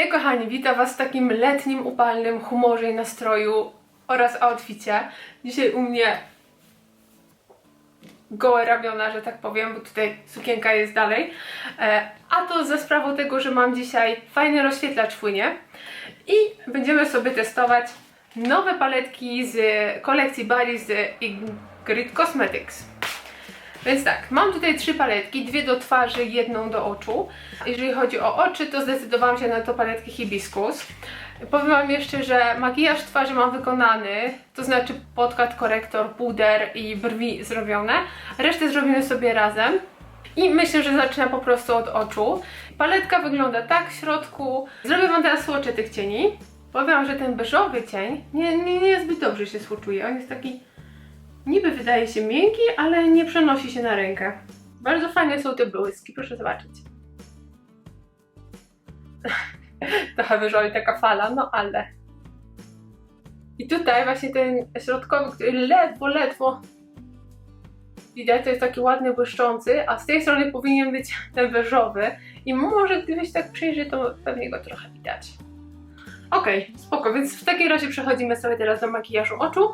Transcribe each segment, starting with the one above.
Hej kochani, witam Was w takim letnim, upalnym humorze i nastroju oraz outficie. Dzisiaj u mnie gołe ramiona, że tak powiem, bo tutaj sukienka jest dalej. E, A to ze sprawą tego, że mam dzisiaj fajny rozświetlacz płynie i będziemy sobie testować nowe paletki z kolekcji Bali z Ingrid Cosmetics. Więc tak, mam tutaj trzy paletki, dwie do twarzy, jedną do oczu. Jeżeli chodzi o oczy, to zdecydowałam się na to paletkę Hibiscus. Powiem Wam jeszcze, że makijaż twarzy mam wykonany, to znaczy podkład, korektor, puder i brwi zrobione. Resztę zrobimy sobie razem. I myślę, że zacznę po prostu od oczu. Paletka wygląda tak w środku. Zrobię Wam teraz słocze tych cieni. Powiem, że ten beżowy cień nie, nie, nie zbyt dobrze się słoczuje. On jest taki niby wydaje się miękki, ale nie przenosi się na rękę. Bardzo fajne są te błyski, proszę zobaczyć. Trochę wyżoli taka fala, no ale. I tutaj właśnie ten środkowy, który ledwo, ledwo widać, to jest taki ładny, błyszczący, a z tej strony powinien być ten beżowy. I może gdybyś tak przyjrzy, to pewnie go trochę widać. Okay, spoko, więc w takim razie przechodzimy sobie teraz do makijażu oczu.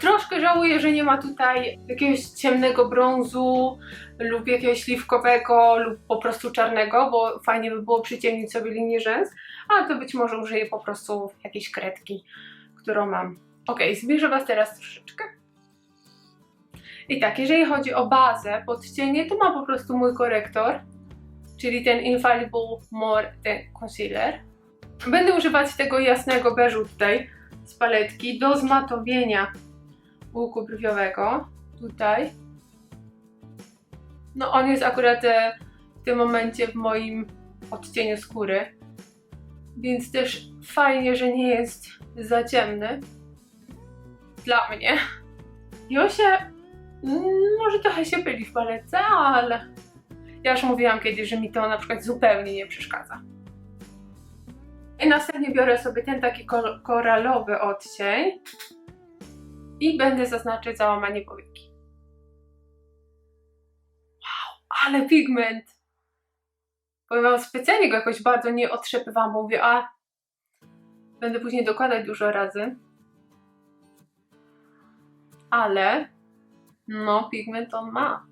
Troszkę żałuję, że nie ma tutaj jakiegoś ciemnego brązu lub jakiegoś śliwkowego lub po prostu czarnego, bo fajnie by było przyciemnić sobie linię rzęs, ale to być może użyję po prostu jakiejś kredki, którą mam. Ok, zbliżę Was teraz troszeczkę. I tak, jeżeli chodzi o bazę pod cienie, to mam po prostu mój korektor, czyli ten Infallible More Concealer. Będę używać tego jasnego beżu tutaj, z paletki do zmatowienia łuku brwiowego. Tutaj. No on jest akurat e, w tym momencie w moim odcieniu skóry. Więc też fajnie, że nie jest za ciemny. Dla mnie. Josia mm, może trochę się byli w paletce, ale ja już mówiłam kiedyś, że mi to na przykład zupełnie nie przeszkadza. I następnie biorę sobie ten taki koralowy odcień i będę zaznaczyć załamanie powieki. Wow, ale pigment! Powiem wam, specjalnie go jakoś bardzo nie otrzepywałam, mówię, a będę później dokładać dużo razy. Ale no, pigment on ma.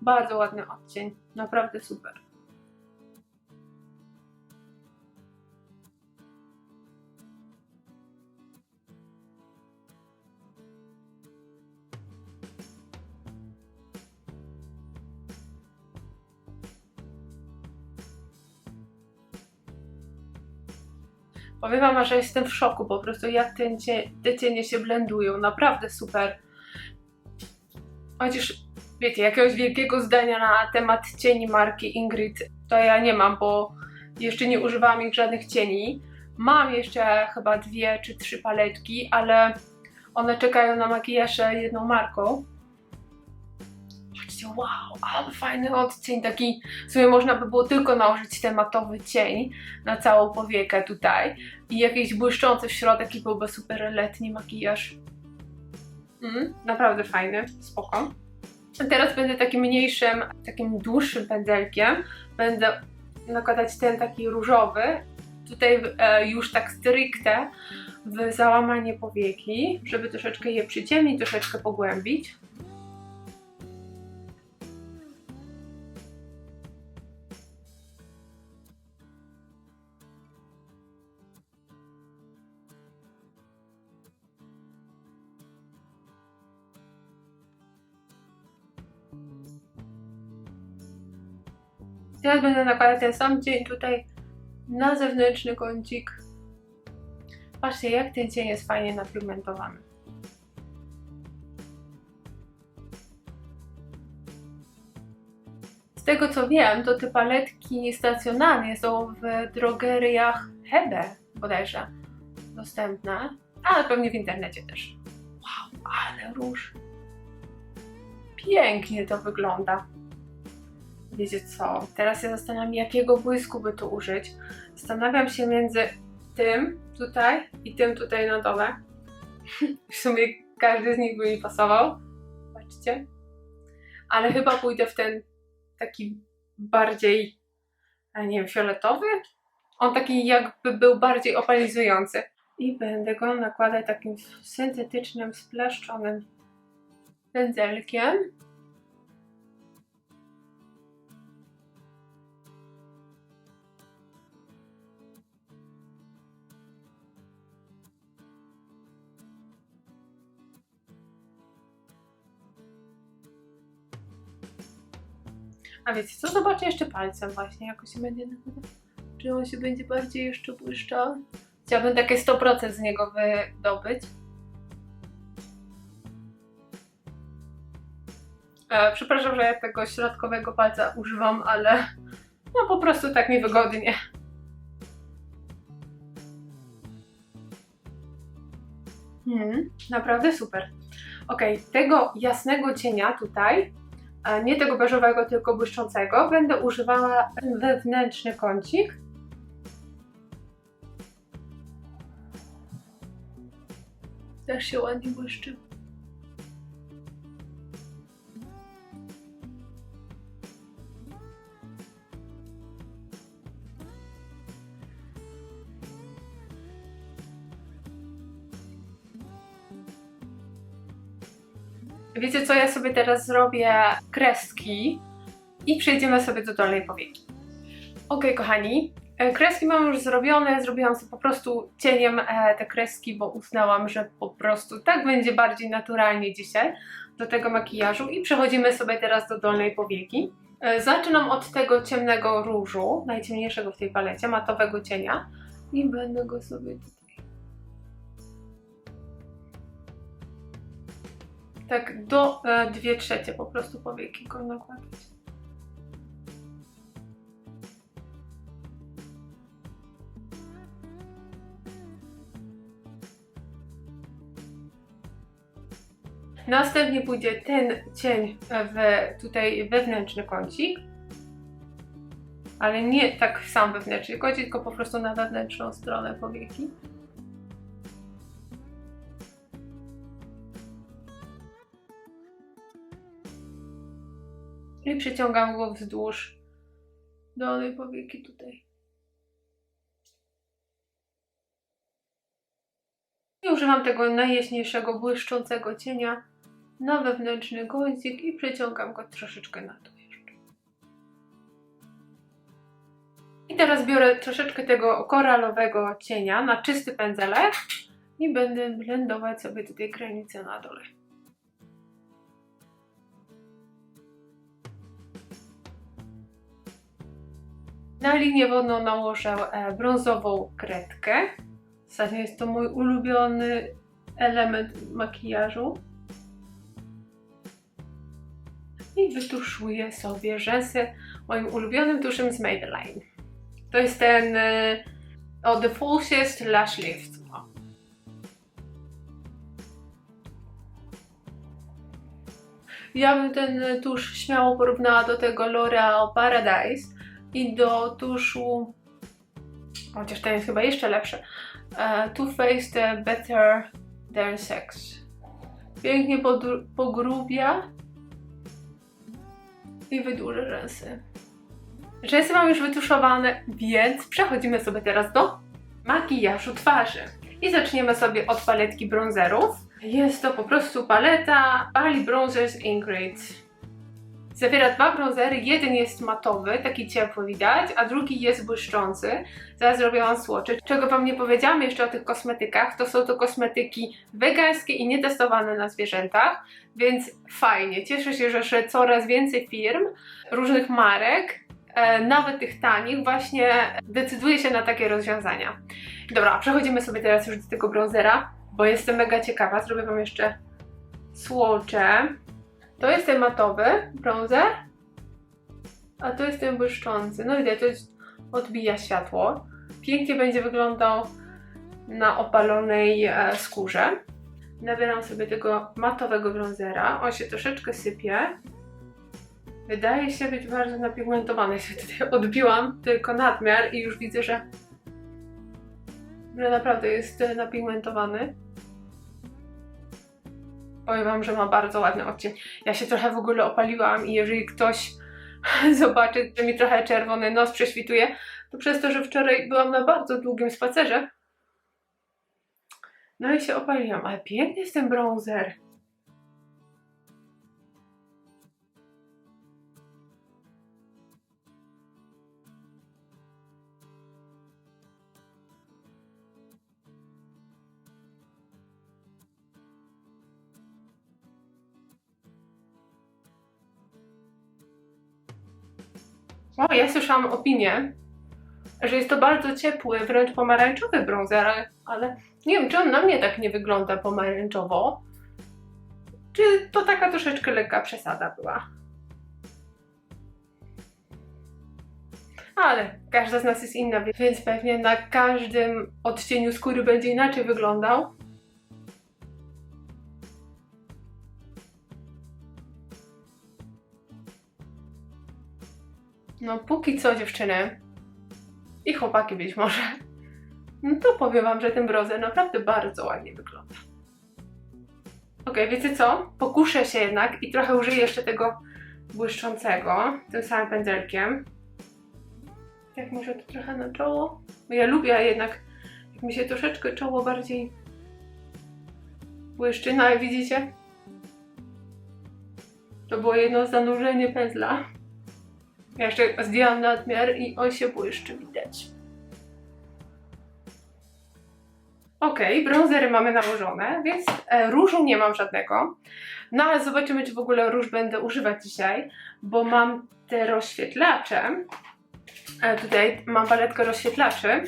Bardzo ładny odcień, naprawdę super. Powiem wam, że jestem w szoku po prostu, jak te, cienie się blendują. Naprawdę super. Chociaż, wiecie, jakiegoś wielkiego zdania na temat cieni marki Ingrid to ja nie mam, bo jeszcze nie używałam ich żadnych cieni. Mam jeszcze chyba dwie czy trzy paletki, ale one czekają na makijaż jedną marką wow, ale fajny odcień, taki w sumie można by było tylko nałożyć tematowy cień na całą powiekę tutaj i jakiś błyszczący w środek i byłby super letni makijaż. Mm, naprawdę fajny, spoko. Teraz będę takim mniejszym, takim dłuższym pędzelkiem, będę nakładać ten taki różowy, tutaj e, już tak stricte w załamanie powieki, żeby troszeczkę je przyciemnić, troszeczkę pogłębić. Teraz będę nakładać ten sam cień tutaj na zewnętrzny kącik. Patrzcie, jak ten cień jest fajnie napigmentowany. Z tego co wiem, to te paletki stacjonarnie są w drogeriach Hebe bodajże dostępne, ale pewnie w internecie też. Wow, ale róż. Pięknie to wygląda wiecie co, teraz ja zastanawiam jakiego błysku by tu użyć. Zastanawiam się między tym tutaj i tym tutaj na dole. W sumie każdy z nich by mi pasował. Patrzcie. Ale chyba pójdę w ten taki bardziej, nie wiem, fioletowy? On taki jakby był bardziej opalizujący. I będę go nakładać takim syntetycznym, splaszczonym pędzelkiem. A wiecie co? Zobaczę jeszcze palcem właśnie, jak on się będzie. Czy on się będzie bardziej jeszcze błyszczał? Chciałabym takie 100% z niego wydobyć. E, przepraszam, że ja tego środkowego palca używam, ale no po prostu tak mi wygodnie. Hmm, naprawdę super. Ok, tego jasnego cienia tutaj, nie tego beżowego, tylko błyszczącego, będę używała wewnętrzny kącik. Też się ładnie błyszczy. Wiecie co, ja sobie teraz zrobię kreski i przejdziemy sobie do dolnej powieki. Ok, kochani, e, kreski mam już zrobione, zrobiłam sobie po prostu cieniem e, te kreski, bo uznałam, że po prostu tak będzie bardziej naturalnie dzisiaj do tego makijażu i przechodzimy sobie teraz do dolnej powieki. E, Zaczynam od tego ciemnego różu, najciemniejszego w tej palecie, matowego cienia i będę go sobie tutaj tak do e, 2 trzecie po prostu powieki go nakładać. Następnie pójdzie ten cień w tutaj wewnętrzny kącik, ale nie tak sam wewnętrzny kącik, tylko po prostu na wewnętrzną stronę powieki. I przeciągam go wzdłuż dolnej powieki tutaj. I używam tego najjaśniejszego, błyszczącego cienia na wewnętrzny kącik i przeciągam go troszeczkę na dół jeszcze. I teraz biorę troszeczkę tego koralowego cienia na czysty pędzelek i będę blendować sobie tutaj granicę na dole. Na linię wodną nałożę e, brązową kredkę. W zasadzie jest to mój ulubiony element makijażu. I wytuszuję sobie rzęsy moim ulubionym tuszem z Maybelline. To jest ten e, o The Falsiest Lash Lift. Ja bym ten tusz śmiało porównała do tego L'Oreal Paradise i do tuszu, chociaż ten jest chyba jeszcze lepszy, uh, Too Faced Better Than Sex. Pięknie pogrubia i wydłuża rzęsy. Rzęsy mam już wytuszowane, więc przechodzimy sobie teraz do makijażu twarzy. I zaczniemy sobie od paletki bronzerów. Jest to po prostu paleta Bali Bronzers Ingrid. Zawiera dwa bronzery, jeden jest matowy, taki ciepły widać, a drugi jest błyszczący. Zaraz zrobiłam swatchy. Czego Wam nie powiedziałam jeszcze o tych kosmetykach, to są to kosmetyki wegańskie i nietestowane na zwierzętach, więc fajnie. Cieszę się, że, że coraz więcej firm, różnych marek, e, nawet tych tanich, właśnie decyduje się na takie rozwiązania. Dobra, przechodzimy sobie teraz już do tego bronzera, bo jestem mega ciekawa. Zrobię Wam jeszcze swatche. To jest ten matowy bronzer, a to jest ten błyszczący. No widać, to odbija światło. Pięknie będzie wyglądał na opalonej e, skórze. Nabieram sobie tego matowego bronzera. On się troszeczkę sypie. Wydaje się być bardzo napigmentowany. Ja się tutaj odbiłam tylko nadmiar i już widzę, że, że naprawdę jest e, napigmentowany. Powiem Wam, że ma bardzo ładny odcień. Ja się trochę w ogóle opaliłam i jeżeli ktoś zobaczy, że mi trochę czerwony nos prześwituje, to przez to, że wczoraj byłam na bardzo długim spacerze, no i się opaliłam, ale piękny jest ten bronzer. O, ja słyszałam opinię, że jest to bardzo ciepły, wręcz pomarańczowy ale, ale nie wiem, czy on na mnie tak nie wygląda pomarańczowo, czy to taka troszeczkę lekka przesada była. Ale każda z nas jest inna, więc pewnie na każdym odcieniu skóry będzie inaczej wyglądał. No póki co dziewczyny i chłopaki być może, no to powiem wam, że ten brązer naprawdę bardzo ładnie wygląda. Okej, wiecie co? Pokuszę się jednak i trochę użyję jeszcze tego błyszczącego, tym samym pędzelkiem. Tak może to trochę na czoło? Bo ja lubię jednak, jak mi się troszeczkę czoło bardziej błyszczy, no ale widzicie? To było jedno zanurzenie pędzla. Ja jeszcze zdjęłam nadmiar i on się błyszczy, widać. Ok, bronzery mamy nałożone, więc e, różu nie mam żadnego. No ale zobaczymy, czy w ogóle róż będę używać dzisiaj, bo mam te rozświetlacze. E, tutaj mam paletkę rozświetlaczy,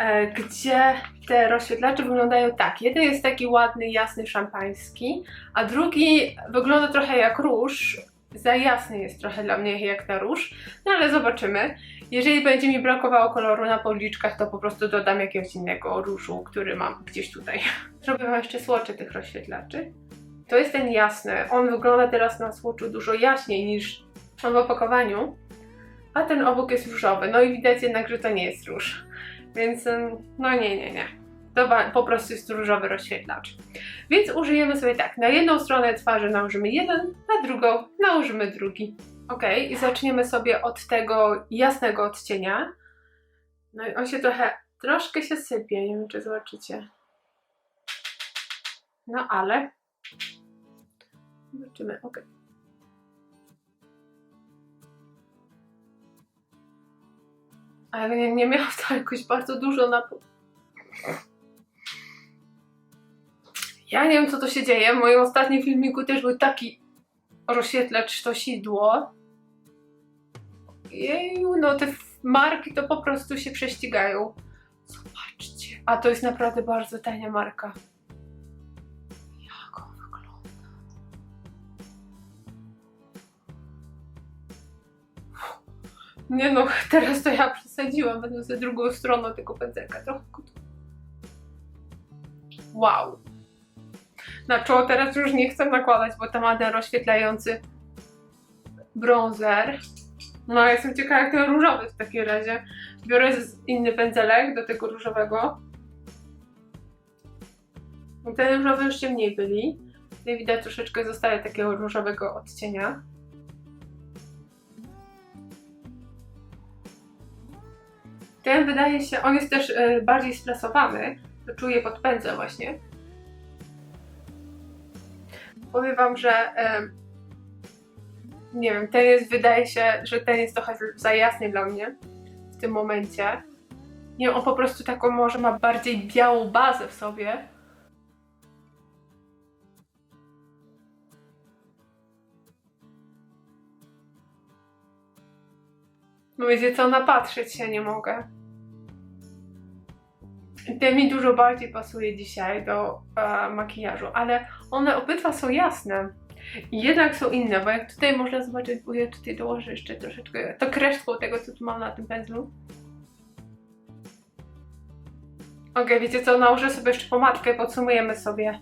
e, gdzie te rozświetlacze wyglądają tak. Jeden jest taki ładny, jasny, szampański, a drugi wygląda trochę jak róż, za jasny jest trochę dla mnie jak na róż, no ale zobaczymy. Jeżeli będzie mi brakowało koloru na policzkach, to po prostu dodam jakiegoś innego różu, który mam gdzieś tutaj. Zrobię wam jeszcze słocze tych rozświetlaczy. To jest ten jasny. On wygląda teraz na słoczu dużo jaśniej niż w opakowaniu, a ten obok jest różowy. No i widać jednak, że to nie jest róż. Więc no nie, nie, nie. To po prostu jest różowy rozświetlacz. Więc użyjemy sobie tak, na jedną stronę twarzy nałożymy jeden, na drugą nałożymy drugi. Ok, i zaczniemy sobie od tego jasnego odcienia. No i on się trochę, troszkę się sypie, nie wiem czy zobaczycie. No ale... Zobaczymy, ok. Ale nie, nie miałam to jakoś bardzo dużo na... Ja nie wiem, co to się dzieje. W moim ostatnim filmiku też był taki rozświetlacz to sidło. Jeju, no te marki to po prostu się prześcigają. Zobaczcie. A to jest naprawdę bardzo tania marka. Jak on wygląda? Nie no, teraz to ja przesadziłam, będę ze drugą stroną tego pędzelka trochę. Wow. Na czoło teraz już nie chcę nakładać, bo tam ma ten rozświetlający bronzer. No, jestem ciekawa, jak ten różowy w takim razie. Biorę inny pędzelek do tego różowego. Ten różowy już ciemniej byli. Tutaj widać troszeczkę zostaje takiego różowego odcienia. Ten wydaje się, on jest też e, bardziej stresowany. To czuję pod pędzlem właśnie. Powiem wam, że nie wiem, ten jest, wydaje się, że ten jest trochę za jasny dla mnie w tym momencie. Nie wiem, on po prostu taką może ma bardziej białą bazę w sobie. No wiecie co, napatrzeć się nie mogę. Ten mi dużo bardziej pasuje dzisiaj do e, makijażu, ale one obydwa są jasne. Jednak są inne, bo jak tutaj można zobaczyć, bo ja tutaj dołożę jeszcze troszeczkę to kresztką tego, co tu mam na tym pędzlu. Ok, wiecie co, nałożę sobie jeszcze pomadkę, podsumujemy sobie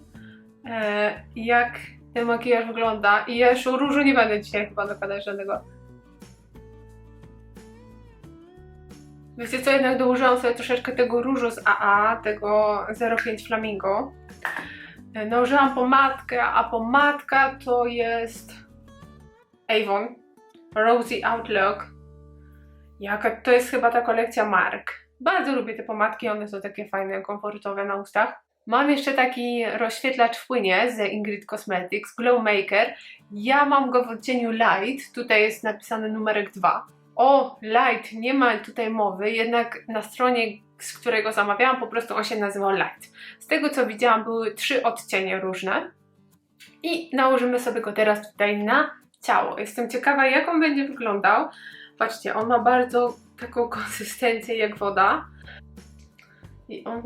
e, jak ten makijaż wygląda. I ja jeszcze różu nie będę dzisiaj chyba nakładać żadnego. Wiecie co, jednak dołożyłam sobie troszeczkę tego różu z AA, tego 05 Flamingo. Nałożyłam pomadkę, a pomadka to jest Avon Rosy Outlook. Jaka to jest chyba ta kolekcja Mark. Bardzo lubię te pomadki, one są takie fajne, komfortowe na ustach. Mam jeszcze taki rozświetlacz w płynie z Ingrid Cosmetics, Glow Maker. Ja mam go w odcieniu Light, tutaj jest napisany numerek 2. O, Light, nie ma tutaj mowy, jednak na stronie, z którego zamawiałam, po prostu on się nazywał Light. Z tego co widziałam, były trzy odcienie różne. I nałożymy sobie go teraz tutaj na ciało. Jestem ciekawa, jak on będzie wyglądał. Patrzcie, on ma bardzo taką konsystencję jak woda. I on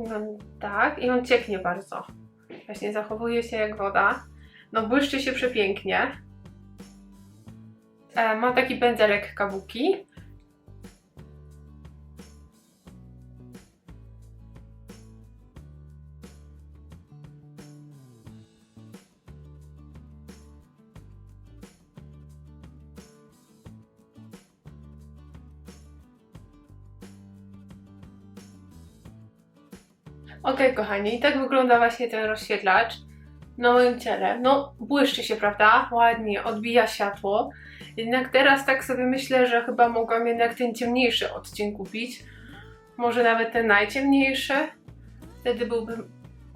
tak, i on cieknie bardzo. Właśnie zachowuje się jak woda. No błyszczy się przepięknie. E, mam taki pędzelek kabuki. Okej, kochani, i tak wygląda właśnie ten rozświetlacz na moim ciele. No, błyszczy się, prawda? Ładnie, odbija światło. Jednak teraz tak sobie myślę, że chyba mogłam jednak ten ciemniejszy odcień kupić. Może nawet ten najciemniejszy. Wtedy byłby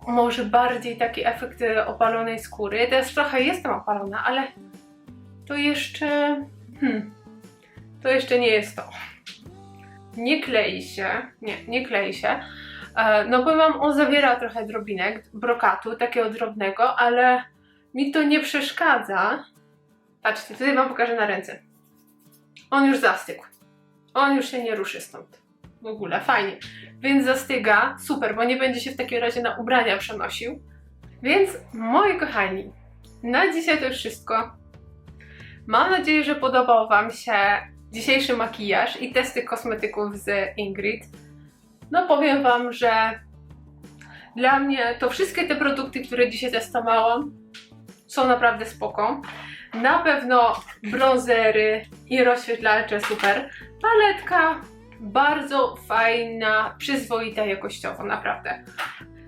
może bardziej taki efekt e, opalonej skóry. Teraz trochę jestem opalona, ale to jeszcze... Hmm, to jeszcze nie jest to. Nie klei się. Nie, nie klei się. E, No powiem wam, on zawiera trochę drobinek, brokatu, takiego drobnego, ale mi to nie przeszkadza. Patrzcie, tutaj wam pokażę na ręce. On już zastygł. On już się nie ruszy stąd. W ogóle, fajnie. Więc zastyga, super, bo nie będzie się w takim razie na ubrania przenosił. Więc, moi kochani, na dzisiaj to już wszystko. Mam nadzieję, że podobał wam się dzisiejszy makijaż i testy kosmetyków z Ingrid. No powiem Wam, że dla mnie to wszystkie te produkty, które dzisiaj testowałam, są naprawdę spoko. Na pewno bronzery i rozświetlacze super. Paletka bardzo fajna, przyzwoita jakościowo, naprawdę.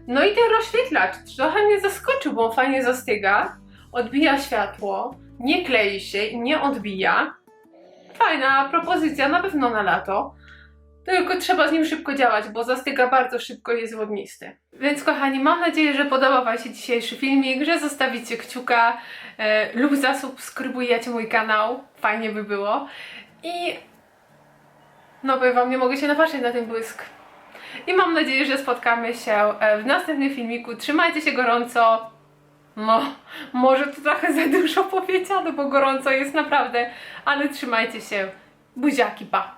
No i ten rozświetlacz trochę mnie zaskoczył, bo on fajnie zastyga, odbija światło, nie klei się i nie odbija. Fajna propozycja, na pewno na lato. Tylko trzeba z nim szybko działać, bo zastyga bardzo szybko i jest wodnisty. Więc kochani, mam nadzieję, że podobał Wam się dzisiejszy filmik, że zostawicie kciuka e, lub zasubskrybujecie mój kanał. Fajnie by było. I no powiem Wam, nie mogę się napatrzeć na ten błysk. I mam nadzieję, że spotkamy się e, w następnym filmiku. Trzymajcie się gorąco. No, może to trochę za dużo powiedziano, bo gorąco jest naprawdę, ale trzymajcie się. Buziaki, pa!